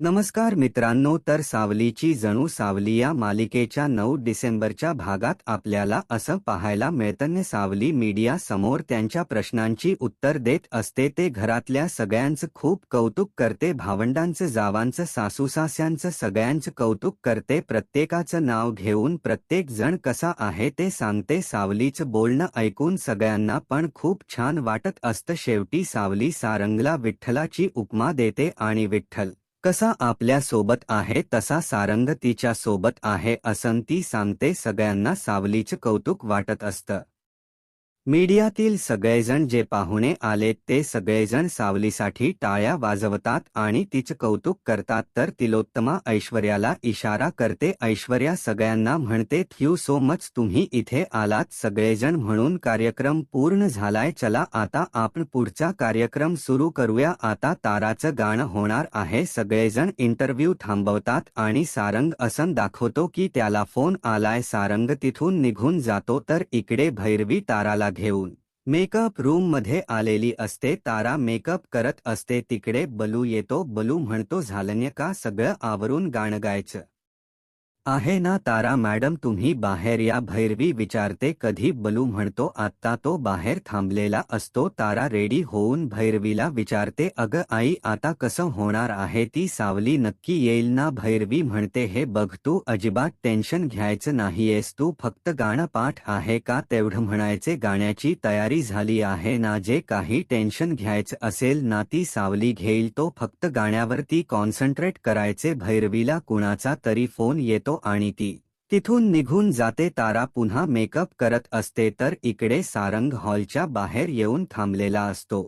नमस्कार मित्रांनो तर सावलीची जणू सावली या मालिकेच्या नऊ डिसेंबरच्या भागात आपल्याला असं पाहायला मिळतं. सावली मीडिया समोर त्यांच्या प्रश्नांची उत्तर देत असते. ते घरातल्या सगळ्यांचं खूप कौतुक करते. भावंडांचं जावांचं सासूसास्यांचं सगळ्यांचं कौतुक करते. प्रत्येकाचं नाव घेऊन प्रत्येक जण कसा आहे ते सांगते. सावलीचं बोलणं ऐकून सगळ्यांना पण खूप छान वाटत असतं. शेवटी सावली सारंगला विठ्ठलाची उपमा देते आणि विठ्ठल कसा आपल्यासोबत आहे तसा सारंग तिच्या सोबत आहे असं ती सांगते सगळ्यांना सावलीचं कौतुक वाटत असतं. मीडियातील सगळेजण जे पाहुणे आले ते सगळेजण सावलीसाठी टाळ्या वाजवतात आणि तिचं कौतुक करतात तर तिलोत्तमा ऐश्वर्याला इशारा करते ऐश्वर्या सगळ्यांना म्हणते थ्यू सो मच तुम्ही इथे आलात सगळेजण म्हणून कार्यक्रम पूर्ण झालाय चला आता आपण पुढचा कार्यक्रम सुरू करूया आता ताराचं गाणं होणार आहे सगळेजण इंटरव्ह्यू थांबवतात आणि सारंग असं दाखवतो की त्याला फोन आलाय सारंग तिथून निघून जातो तर इकडे भैरवी ताराला घेऊन. मेकअप रूममध्ये आलेली असते तारा मेकअप करत असते तिकडे बलू येतो बलू म्हणतो झालन्य का? सगळं आवरून गाणं गायचं. आहे ना तारा मॅडम, तुम्ही बाहेर या भैरवी विचारते, कधी बलू म्हणतो, आत्ता तो बाहेर थांबलेला असतो, तारा रेडी होऊन भैरवीला विचारते, अगं आई, आता कसं होणार आहे ती सावली, नक्की येईल ना भैरवी म्हणते, हे बघ, तू अजिबात टेन्शन घ्यायचं नाहीयेस, तू फक्त गाणं पाठ आहे का? तेवढं म्हणायचे, गाण्याची तयारी झाली आहे ना, जे काही टेन्शन घ्यायचं असेल ना ती सावली घेईल तो फक्त गाण्यावरती कॉन्सन्ट्रेट करायचे, भैरवीला कुणाचा तरी फ़ोन येतो आणि ती तिथून निघून जाते. तारा पुन्हा मेकअप करत असते तर इकडे सारंग हॉलच्या बाहेर येऊन थांबलेला असतो.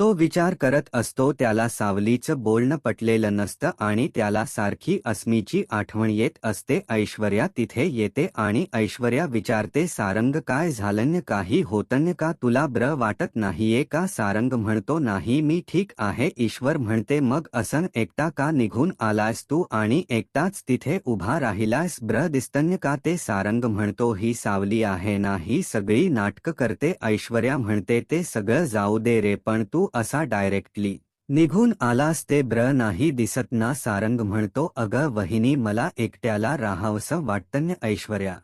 तो विचार करत असतो त्याला सावलीचं बोलणं पटलेलं नसतं आणि त्याला सारखी अस्मीची आठवण येत असते ऐश्वर्या तिथे येते आणि ऐश्वर्या विचारते सारंग काय झालं? काही होतन्य का? तुला ब्र वाटत नाहीये का? सारंग म्हणतो नाही मी ठीक आहे. ईश्वर म्हणते मग असन एकटा का निघून आलायस तू आणि एकटाच तिथे उभा राहिलायस? ब्र दिसतन्य का ते? सारंग म्हणतो ही सावली आहे ना ही सगळी नाटकं करते. ऐश्वर्या म्हणते ते सगळं जाऊ दे रे पण तू असा डायरेक्टली. निघून आलास ते ब्र नाही दिसत ना सारंग म्हणतो अगं वहिनी मला एकट्याला राहावसं वाटतं ऐश्वर्या.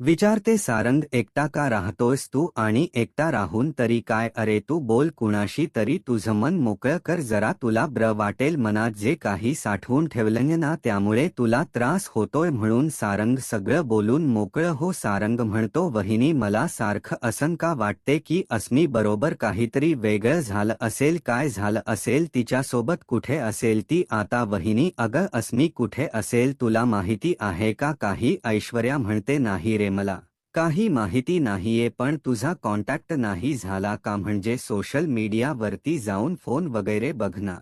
विचारते सारंग एकटा का राहतोयस तू? आणि एकटा राहून तरी काय? अरे तू बोल कुणाशी तरी तुझं मन मोकळं कर जरा तुला ब्र वाटेल मनात जे काही साठवून ठेवलं ना त्यामुळे तुला त्रास होतोय म्हणून सारंग सगळं बोलून मोकळं हो. सारंग म्हणतो वहिनी मला सारखं असन का वाटते की अस्मी बरोबर काहीतरी वेगळं झालं असेल काय झालं असेल तिच्यासोबत कुठे असेल ती? आता वहिनी अगं अस्मी कुठे असेल? तुला माहिती आहे का? काही ऐश्वर्या म्हणते नाही रे मला. काही माहिती नाहीये पण तुझा कॉन्टॅक्ट नाही झाला का म्हणजे सोशल मीडियावरती जाऊन फोन वगैरे बघना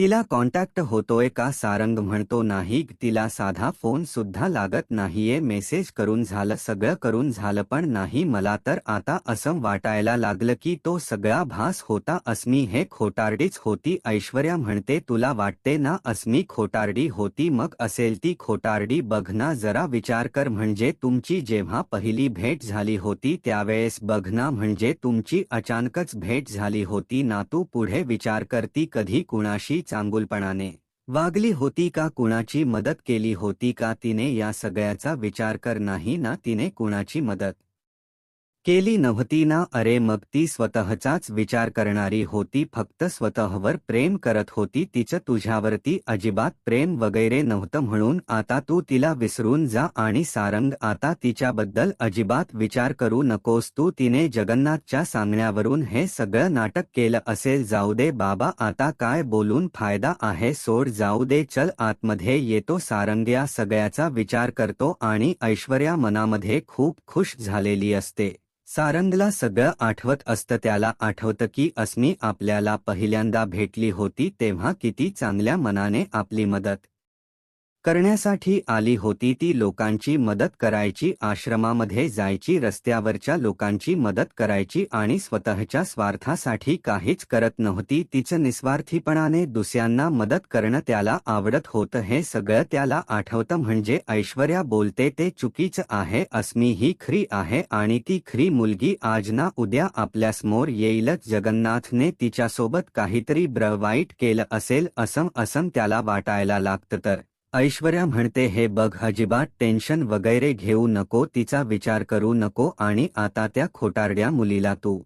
तिला कॉन्टॅक्ट होतोय का सारंग म्हणतो नाही तिला साधा फोन सुद्धा लागत नाहीये मेसेज करून झालं सगळं करून झालं पण नाही मला तर आता असं वाटायला लागलं की तो सगळा भास होता अस्मी हे खोटारडीच होती ऐश्वर्या म्हणते तुला वाटते ना अस्मी खोटारडी होती मग असेल ती खोटारडी बघना जरा विचार कर म्हणजे तुमची जेव्हा पहिली भेट झाली होती त्यावेळेस बघना म्हणजे तुमची अचानकच भेट झाली होती ना तू पुढे विचार करती कधी कुणाशी चांगुलपणाने वागली होती का कुणाची मदत केली होती का तिने या सगळ्याचा विचार कर नाही ना तिने कुणाची मदत केली नव्हती ना अरे मग ती स्वतःचाच विचार करणारी होती फक्त स्वतःवर प्रेम करत होती तिचं तुझ्यावरती अजिबात प्रेम वगैरे नव्हतं म्हणून आता तू तिला विसरून जा आणि सारंग आता तिच्याबद्दल अजिबात विचार करू नकोस तू तिने जगन्नाथच्या सांगण्यावरून हे सगळं नाटक केलं असेल जाऊ दे बाबा आता काय बोलून फायदा आहे सोड जाऊ दे चल आतमध्ये येतो सारंग या सगळ्याचा विचार करतो आणि ऐश्वर्या मनामध्ये खूप खुश झालेली असते. सारंगला सगळं आठवत असतं त्याला आठवतं की अस्मी आपल्याला पहिल्यांदा भेटली होती तेव्हा किती चांगल्या मनाने आपली मदत. करण्यासाठी आली होती ती लोकांची मदत करायची आश्रमामध्ये जायची रस्त्यावरच्या लोकांची मदत करायची आणि स्वतःच्या स्वार्थासाठी काहीच करत नव्हती. तिचं निस्वार्थीपणाने दुसऱ्यांना मदत करणं त्याला आवडत होतं. हे सगळं त्याला आठवतं म्हणजे ऐश्वर्या बोलते ते चुकीचं आहे अस्मी ही खरी आहे आणि ती खरी मुलगी आज ना उद्या आपल्यासमोर येईलच. जगन्नाथने तिच्यासोबत काहीतरी ब्र वाईट केलं असेल असं असं त्याला वाटायला लागतं तर ऐश्वर्या म्हणते हे बघ अजिबात टेन्शन वगैरे घेऊ नको तिचा विचार करू नको आणि आता त्या खोटारड्या मुलीला तू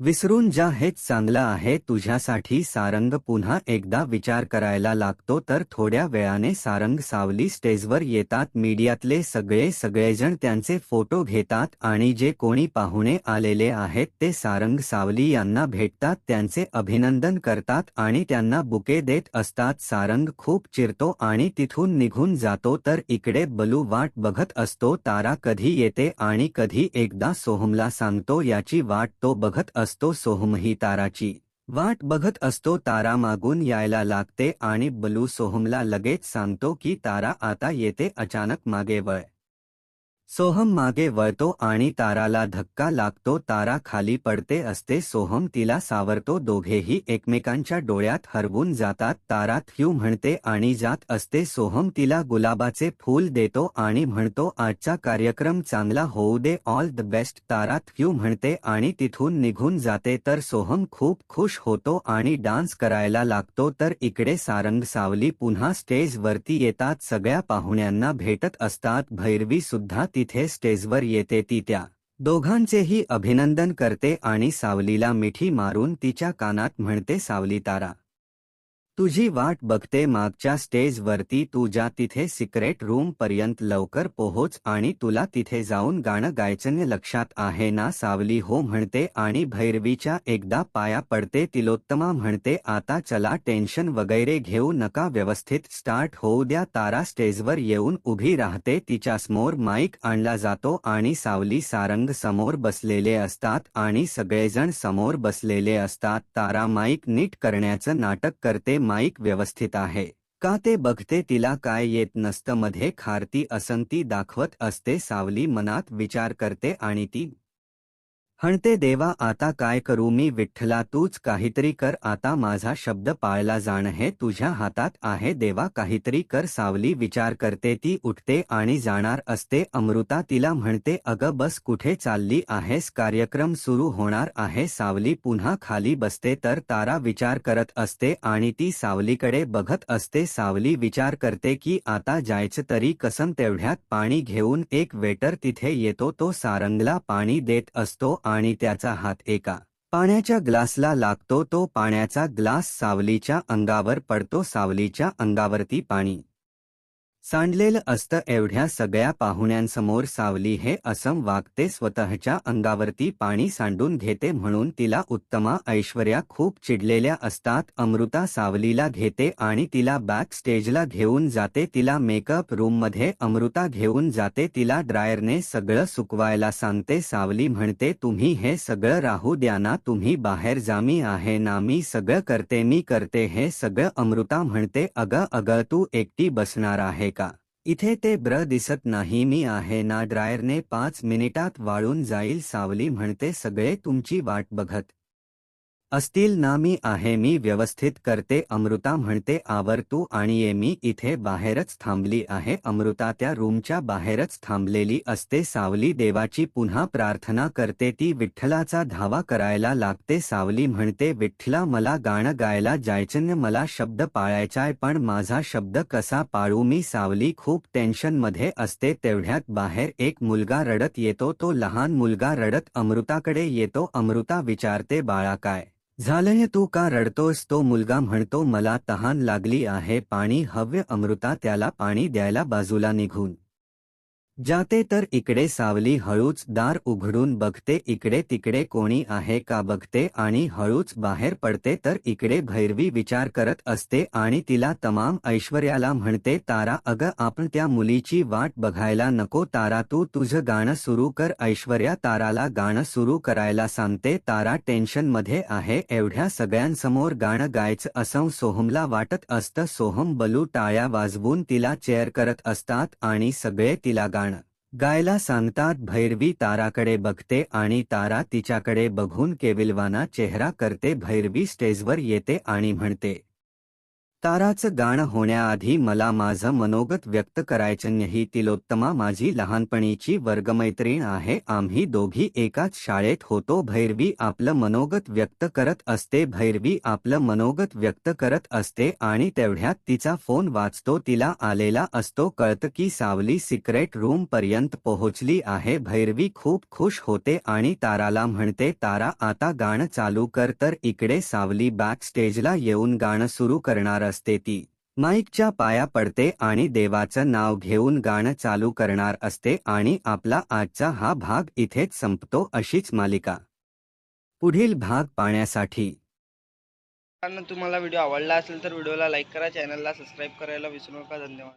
विसरून जा हेच चांगलं आहे तुझ्यासाठी सारंग पुन्हा एकदा विचार करायला लागतो तर थोड्या वेळाने सारंग सावली स्टेजवर येतात मीडियातले सगळे सगळेजण त्यांचे फोटो घेतात आणि जे कोणी पाहुणे आलेले आहेत ते सारंग सावली यांना भेटतात त्यांचे अभिनंदन करतात आणि त्यांना बुके देत असतात सारंग खूप चिरतो आणि तिथून निघून जातो तर इकडे बलू वाट बघत असतो तारा कधी येते आणि कधी एकदा सोहमला सांगतो याची वाट तो बघत असतो सोहमही ताराची. वाट बघत असतो तारा मागून यायला लागते आणि बलू सोहमला लगेच सांगतो की तारा आता येते अचानक मागे वळ. सोहम मागे वळतो आणि ताराला धक्का लागतो तारा खाली पडते असते सोहम तिला सावरतो दोघेही एकमेकांच्या डोळ्यात हरवून जातात तारा थ्यू म्हणते आणि जात असते सोहम तिला गुलाबाचे फूल देतो आणि म्हणतो आजचा कार्यक्रम चांगला होऊ दे ऑल द बेस्ट तारा थ्यू म्हणते आणि तिथून निघून जाते तर सोहम खूप खुश होतो आणि डान्स करायला लागतो तर इकडे सारंग सावली पुन्हा स्टेजवरती येतात सगळ्या पाहुण्यांना भेटत असतात भैरवी सुद्धा तिथे स्टेजवर येते ती त्या दोघांचेही अभिनंदन करते आणि सावलीला मिठी मारून तिच्या कानात म्हणते सावली तारा तुझी वाट बघते मागच्या स्टेजवरती तू जा तिथे सिक्रेट रूम पर्यंत लवकर पोहोच आणि तुला तिथे जाऊन गाणं गायचं लक्षात आहे ना सावली हो म्हणते आणि भैरवीच्या एकदा पाया पडते तिलोत्तमा म्हणते आता चला टेन्शन वगैरे घेऊ नका व्यवस्थित स्टार्ट होऊ द्या तारा स्टेजवर येऊन उभी राहते तिच्यासमोर माईक आणला जातो आणि सावली सारंग समोर बसलेले असतात आणि सगळेजण समोर बसलेले असतात तारा माईक नीट करण्याचं नाटक करते माईक व्यवस्थित आहे. का ते बघते तिला काय येत नसतं मध्ये खारती असंती दाखवत असते सावली मनात विचार करते आणि ती हणते देवा आता काय करू मी? विठ्ठला तूच काहीतरी कर. आता माझा शब्द पाळला जाण हे तुझ्या हातात आहे. देवा काहीतरी कर. सावली विचार करते ती उठते आणि जाणार असते. अमृता तिला म्हणते अगं बस कुठे चालली आहेस? कार्यक्रम सुरू होणार आहे. सावली पुन्हा खाली बसते तर तारा विचार करत असते आणि ती सावलीकडे बघत असते. सावली विचार करते की आता जायचं तरी कसम तेवढ्यात पाणी घेऊन एक वेटर तिथे येतो. तो सारंगला पाणी देत असतो आणि त्याचा हात एका पाण्याच्या ग्लासला लागतो तो पाण्याचा ग्लास सावलीच्या अंगावर पडतो सावलीच्या अंगावरती पाणी. सांडलेलं असतं एवढ्या सगळ्या पाहुण्यांसमोर सावली हे असम वागते स्वतःच्या अंगावरती पाणी सांडून घेते म्हणून तिला उत्तमा ऐश्वर्या खूप चिडलेल्या असतात. अमृता सावलीला घेते आणि तिला बॅक स्टेजला घेऊन जाते. तिला मेकअप रूममध्ये अमृता घेऊन जाते. तिला ड्रायरने सगळं सुकवायला सांगते. सावली म्हणते तुम्ही हे सगळं राहू द्या ना तुम्ही बाहेर जामी आहे ना मी सगळं करते मी करते हे सगळं. अमृता म्हणते अगं अगं तू एकटी बसणार आहे का? इथे ते ब्र दिसत नाही मी आहे ना ड्रायरने पाच मिनिटात वाळून जाईल सावली म्हणते सगळे तुमची वाट बघत. असतील ना मी आहे मी व्यवस्थित करते अमृता म्हणते आवर्तू आणि ये मी इथे बाहेरच थांबली आहे अमृता त्या रूमच्या बाहेरच थांबलेली असते सावली देवाची पुन्हा प्रार्थना करते ती विठ्ठलाचा धावा करायला लागते सावली म्हणते विठ्ठला मला गाणं गायला जायचं मला शब्द पाळायचाय पण माझा शब्द कसा पाळू मी सावली खूप टेन्शनमध्ये असते तेवढ्यात बाहेर एक मुलगा रडत येतो तो लहान मुलगा रडत अमृताकडे येतो अमृता विचारते बाळा काय झालंय तू का रडतोस? तो मुलगा म्हणतो मला तहान लागली आहे पाणी हव्य अमृता त्याला पाणी द्यायला बाजूला निघून. जाते तर इकडे सावली हळूच दार उघडून बघते इकडे तिकडे कोणी आहे का बघते आणि हळूच बाहेर पडते तर इकडे भैरवी विचार करत असते आणि तिला तमाम ऐश्वर्याला म्हणते तारा अगं आपण त्या मुलीची वाट बघायला नको तारा तू तुझं गाणं सुरू कर. ऐश्वर्या ताराला गाणं सुरू करायला सांगते तारा टेन्शनमध्ये आहे एवढ्या सगळ्यांसमोर गाणं गायचं असं सोहमला वाटत असतं सोहम बलू टाळ्या वाजवून तिला चेअर करत असतात आणि सगळे तिला गाणं गायला सांगतात भैरवी ताराकडे बघते आणि तारा तिच्याकडे बघून केविलवाना चेहरा करते भैरवी स्टेजवर येते आणि म्हणते ताराचं गाणं होण्याआधी मला माझं मनोगत व्यक्त करायचं नाही तिलोत्तमा माझी लहानपणीची वर्गमैत्रीण आहे आम्ही दोघी एकाच शाळेत होतो भैरवी आपलं मनोगत व्यक्त करत असते भैरवी आपलं मनोगत व्यक्त करत असते आणि तेवढ्यात तिचा फोन वाचतो तिला आलेला असतो कळतं की सावली सिक्रेट रूम पर्यंत पोहोचली आहे भैरवी खूप खुश होते आणि ताराला म्हणते तारा आता गाणं चालू कर तर इकडे सावली बॅक स्टेजला येऊन गाणं सुरू करणार असते ती. माईकच्या पाया पडते आणि देवाचं नाव घेऊन गाणं चालू करणार असते आणि आपला आजचा हा भाग इथेच संपतो अशीच मालिका. पुढील भाग पाहण्यासाठी. तुम्हाला व्हिडिओ आवडला असेल तर व्हिडिओला लाईक करा चॅनलला सबस्क्राईब करायला विसरू नका. धन्यवाद.